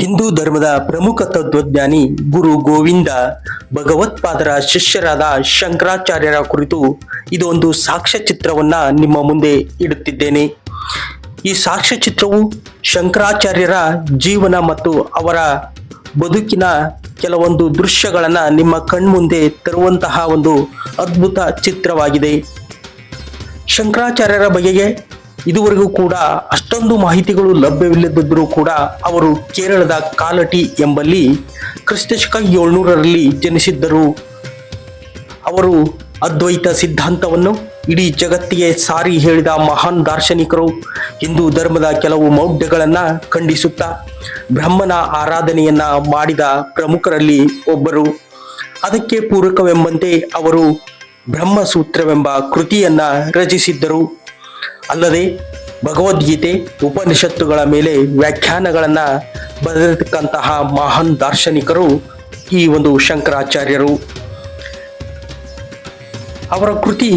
ಹಿಂದೂ ಧರ್ಮದ ಪ್ರಮುಖ ತತ್ವಜ್ಞಾನಿ ಗುರು ಗೋವಿಂದ ಭಗವತ್ಪಾದರ ಶಿಷ್ಯರಾದ ಶಂಕರಾಚಾರ್ಯರ ಕುರಿತು ಇದೊಂದು ಸಾಕ್ಷ್ಯಚಿತ್ರವನ್ನ ನಿಮ್ಮ ಮುಂದೆ ಇಡುತ್ತಿದ್ದೇನೆ. ಈ ಸಾಕ್ಷ್ಯಚಿತ್ರವು ಶಂಕರಾಚಾರ್ಯರ ಜೀವನ ಮತ್ತು ಅವರ ಬದುಕಿನ ಕೆಲವೊಂದು ದೃಶ್ಯಗಳನ್ನು ನಿಮ್ಮ ಕಣ್ಮುಂದೆ ತರುವಂತಹ ಒಂದು ಅದ್ಭುತ ಚಿತ್ರವಾಗಿದೆ. ಶಂಕರಾಚಾರ್ಯರ ಬಗೆಗೆ ಇದುವರೆಗೂ ಕೂಡ ಅಷ್ಟೊಂದು ಮಾಹಿತಿಗಳು ಲಭ್ಯವಿಲ್ಲದಿದ್ದರೂ ಕೂಡ ಅವರು ಕೇರಳದ ಕಾಲಟಿ ಎಂಬಲ್ಲಿ ಕ್ರಿಸ್ತಶಕ ಏಳ್ನೂರರಲ್ಲಿ ಜನಿಸಿದ್ದರು. ಅವರು ಅದ್ವೈತ ಸಿದ್ಧಾಂತವನ್ನು ಇಡೀ ಜಗತ್ತಿಗೆ ಸಾರಿ ಹೇಳಿದ ಮಹಾನ್ ದಾರ್ಶನಿಕರು ಹಿಂದೂ ಧರ್ಮದ ಕೆಲವು ಮೌಢ್ಯಗಳನ್ನು ಖಂಡಿಸುತ್ತಾ ಬ್ರಹ್ಮನ ಆರಾಧನೆಯನ್ನ ಮಾಡಿದ ಪ್ರಮುಖರಲ್ಲಿ ಒಬ್ಬರು. ಅದಕ್ಕೆ ಪೂರಕವೆಂಬಂತೆ ಅವರು ಬ್ರಹ್ಮಸೂತ್ರವೆಂಬ ಕೃತಿಯನ್ನ ರಚಿಸಿದ್ದರು. ಅಲ್ಲದೆ ಭಗವದ್ಗೀತೆ, ಉಪನಿಷತ್ತುಗಳ ಮೇಲೆ ವ್ಯಾಖ್ಯಾನಗಳನ್ನು ಬರೆದಿರತಕ್ಕಂತಹ ಮಹಾನ್ ದಾರ್ಶನಿಕರು ಈ ಒಂದು ಶಂಕರಾಚಾರ್ಯರು. ಅವರ ಕೃತಿ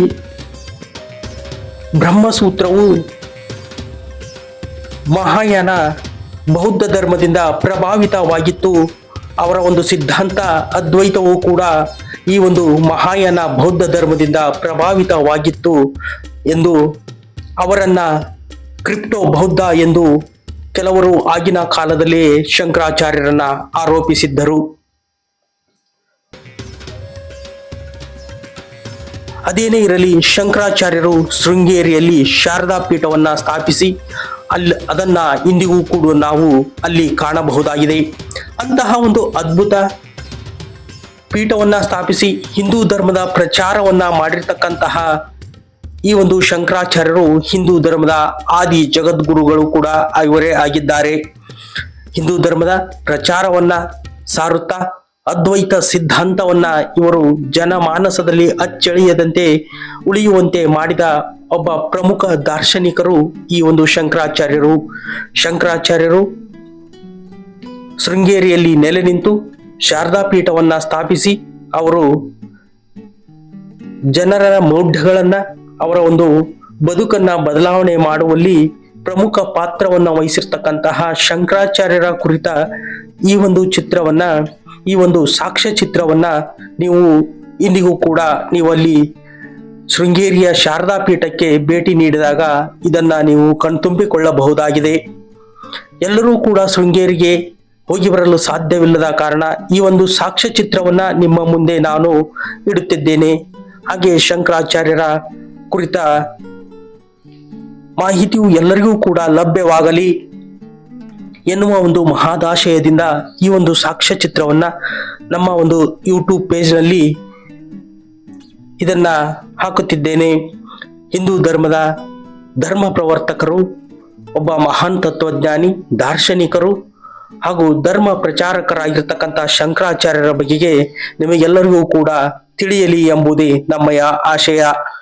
ಬ್ರಹ್ಮಸೂತ್ರವು ಮಹಾಯಾನ ಬೌದ್ಧ ಧರ್ಮದಿಂದ ಪ್ರಭಾವಿತವಾಗಿತ್ತು. ಅವರ ಒಂದು ಸಿದ್ಧಾಂತ ಅದ್ವೈತವೂ ಕೂಡ ಈ ಒಂದು ಮಹಾಯಾನ ಬೌದ್ಧ ಧರ್ಮದಿಂದ ಪ್ರಭಾವಿತವಾಗಿತ್ತು ಎಂದು ಅವರನ್ನ ಕ್ರಿಪ್ಟೋ ಬೌದ್ಧ ಎಂದು ಕೆಲವರು ಆಗಿನ ಕಾಲದಲ್ಲಿ ಶಂಕರಾಚಾರ್ಯರನ್ನ ಆರೋಪಿಸಿದ್ದರು. ಅದೇನೇ ಇರಲಿ, ಶಂಕರಾಚಾರ್ಯರು ಶೃಂಗೇರಿಯಲ್ಲಿ ಶಾರದಾ ಪೀಠವನ್ನ ಸ್ಥಾಪಿಸಿ ಅಲ್ಲಿ ಅದನ್ನ ಇಂದಿಗೂ ಕೂಡ ನಾವು ಅಲ್ಲಿ ಕಾಣಬಹುದಾಗಿದೆ. ಅಂತಹ ಒಂದು ಅದ್ಭುತ ಪೀಠವನ್ನ ಸ್ಥಾಪಿಸಿ ಹಿಂದೂ ಧರ್ಮದ ಪ್ರಚಾರವನ್ನ ಮಾಡಿರ್ತಕ್ಕಂತಹ ಈ ಒಂದು ಶಂಕರಾಚಾರ್ಯರು ಹಿಂದೂ ಧರ್ಮದ ಆದಿ ಜಗದ್ಗುರುಗಳು ಕೂಡ ಇವರೇ ಆಗಿದ್ದಾರೆ. ಹಿಂದೂ ಧರ್ಮದ ಪ್ರಚಾರವನ್ನ ಸಾರುತ್ತಾ ಅದ್ವೈತ ಸಿದ್ಧಾಂತವನ್ನ ಇವರು ಜನಮಾನಸದಲ್ಲಿ ಅಚ್ಚಳಿಯದಂತೆ ಉಳಿಯುವಂತೆ ಮಾಡಿದ ಒಬ್ಬ ಪ್ರಮುಖ ದಾರ್ಶನಿಕರು ಈ ಒಂದು ಶಂಕರಾಚಾರ್ಯರು. ಶಂಕರಾಚಾರ್ಯರು ಶೃಂಗೇರಿಯಲ್ಲಿ ನೆಲೆ ನಿಂತು ಶಾರದಾ ಪೀಠವನ್ನ ಸ್ಥಾಪಿಸಿ ಅವರು ಜನರ ಮೌಢ್ಯಗಳನ್ನ ಅವರ ಒಂದು ಬದುಕನ್ನ ಬದಲಾವಣೆ ಮಾಡುವಲ್ಲಿ ಪ್ರಮುಖ ಪಾತ್ರವನ್ನ ವಹಿಸಿರ್ತಕ್ಕಂತಹ ಶಂಕರಾಚಾರ್ಯರ ಕುರಿತ ಈ ಒಂದು ಚಿತ್ರವನ್ನ, ಈ ಒಂದು ಸಾಕ್ಷ್ಯ ಚಿತ್ರವನ್ನ ನೀವು ಇಂದಿಗೂ ಕೂಡ ನೀವು ಅಲ್ಲಿ ಶೃಂಗೇರಿಯ ಶಾರದಾ ಪೀಠಕ್ಕೆ ಭೇಟಿ ನೀಡಿದಾಗ ಇದನ್ನ ನೀವು ಕಣ್ತುಂಬಿಕೊಳ್ಳಬಹುದಾಗಿದೆ. ಎಲ್ಲರೂ ಕೂಡ ಶೃಂಗೇರಿಗೆ ಹೋಗಿ ಬರಲು ಸಾಧ್ಯವಿಲ್ಲದ ಕಾರಣ ಈ ಒಂದು ಸಾಕ್ಷ್ಯ ಚಿತ್ರವನ್ನ ನಿಮ್ಮ ಮುಂದೆ ನಾನು ಇಡುತ್ತಿದ್ದೇನೆ. ಹಾಗೆ ಶಂಕರಾಚಾರ್ಯರ ಕುರಿತ ಮಾಹಿತಿಯು ಎಲ್ಲರಿಗೂ ಕೂಡ ಲಭ್ಯವಾಗಲಿ ಎನ್ನುವ ಒಂದು ಮಹಾದಾಶಯದಿಂದ ಈ ಒಂದು ಸಾಕ್ಷ್ಯ ಚಿತ್ರವನ್ನ ನಮ್ಮ ಒಂದು ಯೂಟ್ಯೂಬ್ ಪೇಜ್ನಲ್ಲಿ ಇದನ್ನ ಹಾಕುತ್ತಿದ್ದೇನೆ. ಹಿಂದೂ ಧರ್ಮದ ಧರ್ಮ ಪ್ರವರ್ತಕರು, ಒಬ್ಬ ಮಹಾನ್ ತತ್ವಜ್ಞಾನಿ, ದಾರ್ಶನಿಕರು ಹಾಗೂ ಧರ್ಮ ಪ್ರಚಾರಕರಾಗಿರ್ತಕ್ಕಂಥ ಶಂಕರಾಚಾರ್ಯರ ಬಗೆಗೆ ನಿಮಗೆಲ್ಲರಿಗೂ ಕೂಡ ತಿಳಿಯಲಿ ಎಂಬುದೇ ನಮ್ಮಯ ಆಶಯ.